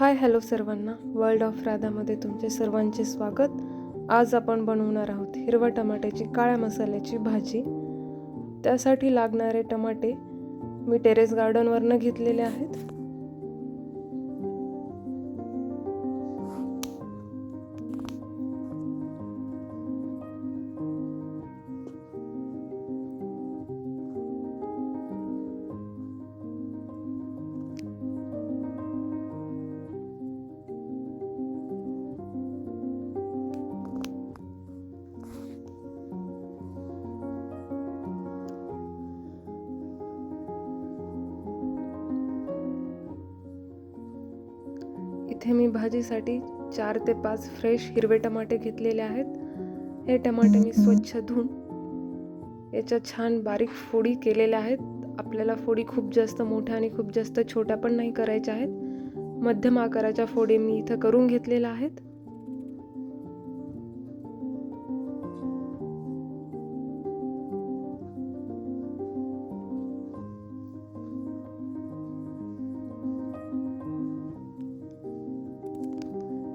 हाय hello सर्वांना. World of राधामध्ये तुमचे सर्वांचे स्वागत. आज आपण बनवणार आहोत हिरवा टमाट्याची काळ्या मसाल्याची भाजी. त्यासाठी लागणारे टमाटे मी टेरेस गार्डनवरनं घेतलेले आहेत. इथे मी भाजीसाठी चार ते पाच फ्रेश हिरवे टमाटे घेतलेले आहेत. हे टमाटे मी स्वच्छ धुवून याच्या छान बारीक फोडी केलेल्या आहेत. आपल्याला फोडी खूप जास्त मोठ्या आणि खूप जास्त छोट्या पण नाही करायच्या आहेत. मध्यम आकाराच्या फोडी मी इथं करून घेतलेल्या आहेत.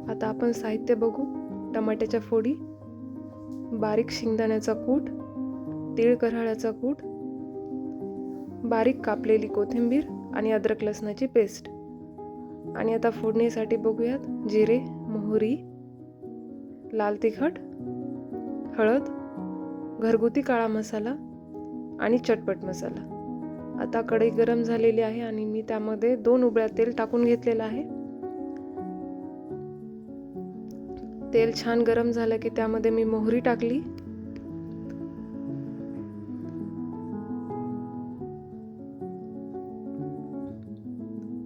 आता आपण साहित्य बघू. टमाट्याच्या फोडी बारीक शेंगदाण्याचा कूट तीळ कराळ्याचा कूट बारीक कापलेली कोथिंबीर आणि अद्रक लसणाची पेस्ट. आणि आता फोडणीसाठी बघूयात जिरे मोहरी लाल तिखट हळद घरगुती काळा मसाला आणि चटपट मसाला. आता कढई गरम झालेली आहे आणि मी त्यामध्ये दोन उबळ्या तेल टाकून घेतलेलं आहे. तेल छान गरम झालं की त्यामध्ये मी मोहरी टाकली.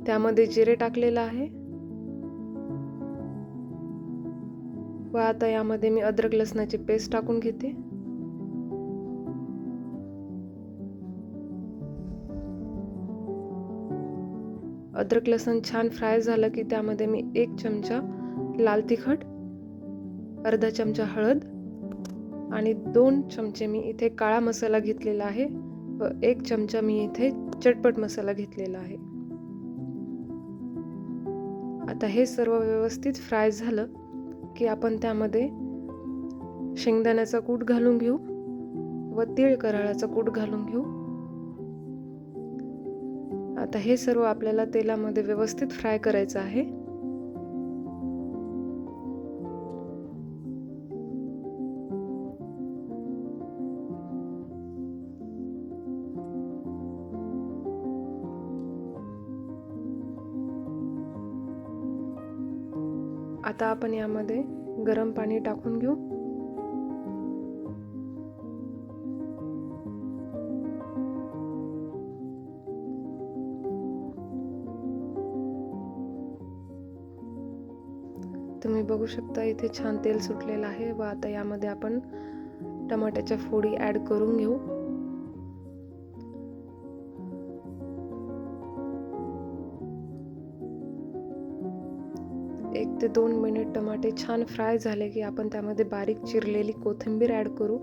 त्यामध्ये जिरे टाकलेलं आहे. व आता यामध्ये मी अद्रक लसणाची पेस्ट टाकून घेते. अद्रक लसण छान फ्राय झालं की त्यामध्ये मी एक चमचा लाल तिखट अर्धा चमचा हळद आणि दोन चमचे मी इथे काळा मसाला घेतलेला आहे व एक चमचा मी इथे चटपट मसाला घेतलेला आहे. आता हे सर्व व्यवस्थित फ्राय झालं की आपण त्यामध्ये शेंगदाण्याचा कूट घालून घेऊ व तीळ कराळाचा कूट घालून घेऊ. आता हे सर्व आपल्याला तेलामध्ये व्यवस्थित फ्राय करायचं आहे. आता आपण यामध्ये गरम पाणी टाकून घेऊ. तुम्ही बघू शकता इथे छान तेल सुटलेलं आहे व आता यामध्ये आपण टमाट्याच्या फोडी ॲड करून घेऊ. एक ते दोन मिनिट टमाटे छान फ्राय झाले की आपण त्यामध्ये बारीक चिरलेली कोथिंबीर ॲड करू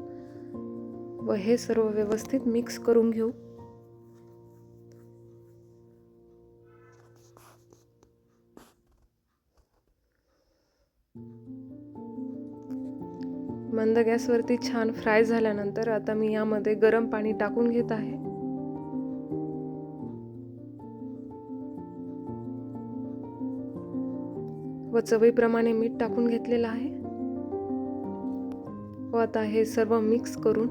व हे सर्व व्यवस्थित मिक्स करून घेऊ. मंद गॅसवरती छान फ्राय झाल्यानंतर आता मी यामध्ये गरम पाणी टाकून घेत आहे. व चवीप्रमाणे मीठ टाकून घेतलेलं आहे. व आता हे सर्व मिक्स करून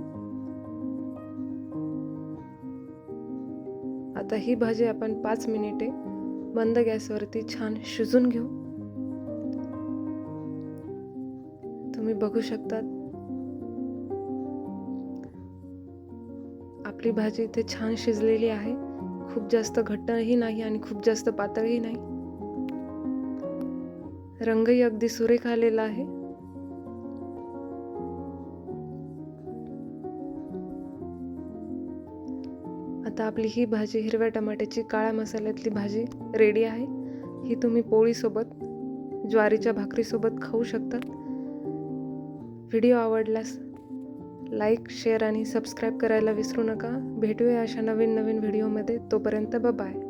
आता ही भाजी आपण पाच मिनिटे बंद गॅसवरती छान शिजून घेऊ. तुम्ही बघू शकतात. आपली भाजी इथे छान शिजलेली आहे. खूप जास्त घट्टही नाही आणि खूप जास्त पातळही नाही. रंगही अगदी सुरेख आलेला आहे. आता आपली ही भाजी हिरव्या टमाट्याची काळ्या मसाल्यातली भाजी रेडी आहे. ही तुम्ही पोळीसोबत ज्वारीच्या भाकरीसोबत खाऊ शकता. व्हिडिओ आवडल्यास लाईक शेअर आणि सबस्क्राईब करायला विसरू नका. भेटूया अशा नवीन नवीन व्हिडिओमध्ये. तोपर्यंत बाय